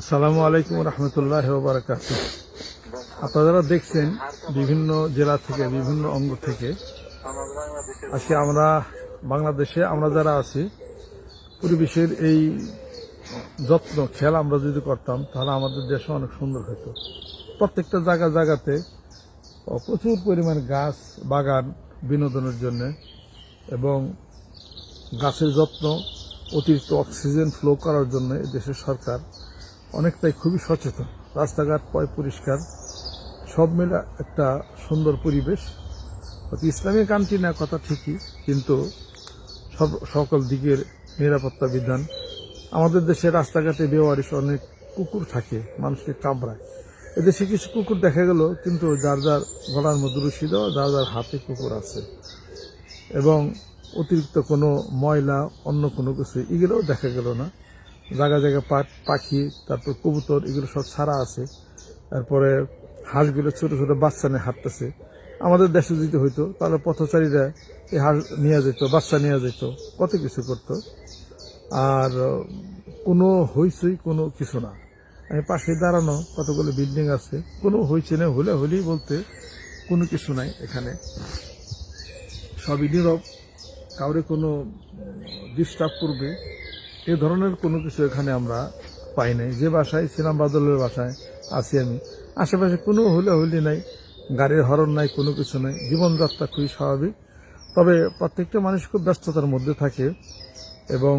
আসসালামু আলাইকুম রহমতুল্লাহ বারাকাত আপনারা দেখছেন বিভিন্ন জেলা থেকে, বিভিন্ন অঙ্গ থেকে, আজকে আমরা বাংলাদেশে, আমরা যারা আছি, পরিবেশের এই যত্ন, খেয়াল আমরা যদি করতাম, তাহলে আমাদের দেশ অনেক সুন্দর হতো। প্রত্যেকটা জায়গা, জায়গাতে প্রচুর পরিমাণ গাছ, বাগান বিনোদনের জন্য এবং গাছের যত্ন, অতিরিক্ত অক্সিজেন ফ্লো করার জন্য দেশের সরকার অনেকটাই খুবই সচেতন। রাস্তাঘাট পয় পরিষ্কার। সব মিলে একটা সুন্দর পরিবেশ। ইসলামী কান্ট্রি না, কথা ঠিকই, কিন্তু সব, সকল দিকের নিরাপত্তা বিধান। আমাদের দেশে রাস্তাঘাটে বেওয়ারিশ অনেক কুকুর থাকে, মানুষকে কামড়ায়। এদেশে কিছু কুকুর দেখা গেল, কিন্তু যার যার গলার মধ্যে রশি দেওয়া, যার যার হাতে কুকুর আছে। এবং অতিরিক্ত কোনো ময়লা, অন্য কোনো কিছু, এগুলোও দেখা গেল না। জায়গা জায়গা পা- পাখি, তারপর কবুতর, এগুলো সব ছাড়া আছে। তারপরে হাঁসগুলো ছোট ছোট বাচ্চা নিয়ে হাঁটতেছে। আমাদের দেশে যদি হইতো, তাহলে পথচারীরা এই হাঁস নিয়ে যেত, বাচ্চা নিয়ে যেত, কত কিছু করতো। আর, কোনো হইচই, কোনো কিছু না। আমি পাশে দাঁড়ানো কতগুলো বিল্ডিং আছে, কোনো হইছে না হলে হলেই বলতে কোনো কিছু নাই এখানে। সবই নীরব, কাউরে কোনো ডিস্টার্ব করবে এ ধরনের কোনো কিছু এখানে আমরা পাই নাই। যে বাসায় ছিলাম বাদলের বাসায় আছি আমি। আশেপাশে কোনো হলে হলি নাই, গাড়ির হরণ নাই, কোনো কিছু নাই। জীবনযাত্রা খুবই স্বাভাবিক। তবে প্রত্যেকটা মানুষ খুব ব্যস্ততার মধ্যে থাকে এবং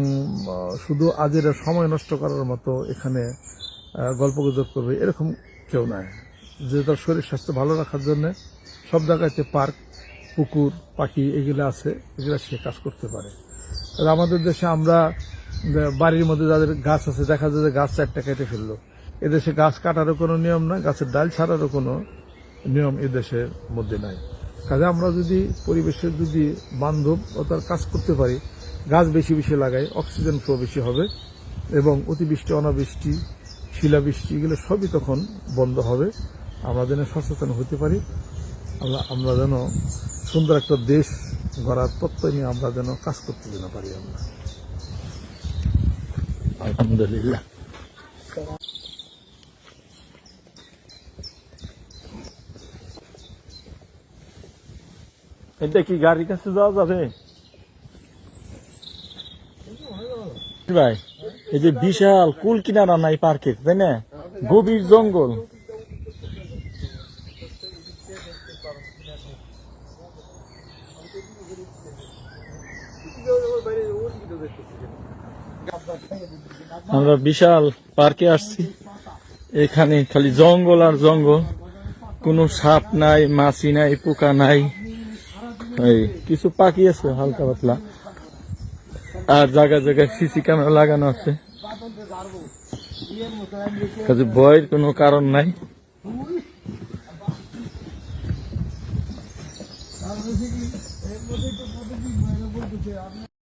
শুধু আজের সময় নষ্ট করার মতো এখানে গল্প গুজব করবে এরকম কেউ নাই। যে তার শরীর স্বাস্থ্য ভালো রাখার জন্য সব জায়গাতে পার্ক, পুকুর, পাখি এগুলো আছে, এগুলো সে কাজ করতে পারে। আমাদের দেশে আমরা বাড়ির মধ্যে যাদের গাছ আছে, দেখা যায় যে গাছ চারটা কেটে ফেলল। এদেশে গাছ কাটারও কোনো নিয়ম নাই, গাছের ডাল ছাড়ারও কোনো নিয়ম এদেশের মধ্যে নাই। কাজে আমরা যদি পরিবেশের যদি বান্ধব ও তার কাজ করতে পারি, গাছ বেশি বেশি লাগাই, অক্সিজেন ফ্লো বেশি হবে এবং অতিবৃষ্টি, অনাবৃষ্টি, শিলাবৃষ্টি এগুলো সবই তখন বন্ধ হবে। আমরা যেন সচেতন হতে পারি, আমরা আমরা যেন সুন্দর একটা দেশ গড়ার প্রত্যয় নিয়ে আমরা যেন কাজ করতে যেন পারি আমরা। আলহামদুলিল্লাহ এটা কি গাড়ির কাছে যাওয়া যাবে ভাই এই যে বিশাল কুল কিনারা নাই পার্কের তাই না গভীর জঙ্গল আমরা বিশাল পার্কে আসছি। এখানে খালি জঙ্গল আর জঙ্গল। কোনো সাপ নাই, মাছি নাই, পোকা নাই। এই, কিছু পাখি আছে, হালকা পাতলা। আর জায়গায় জায়গায় সিসি ক্যামেরা লাগানো আছে। ভয়ের কোনো কারণ নাই।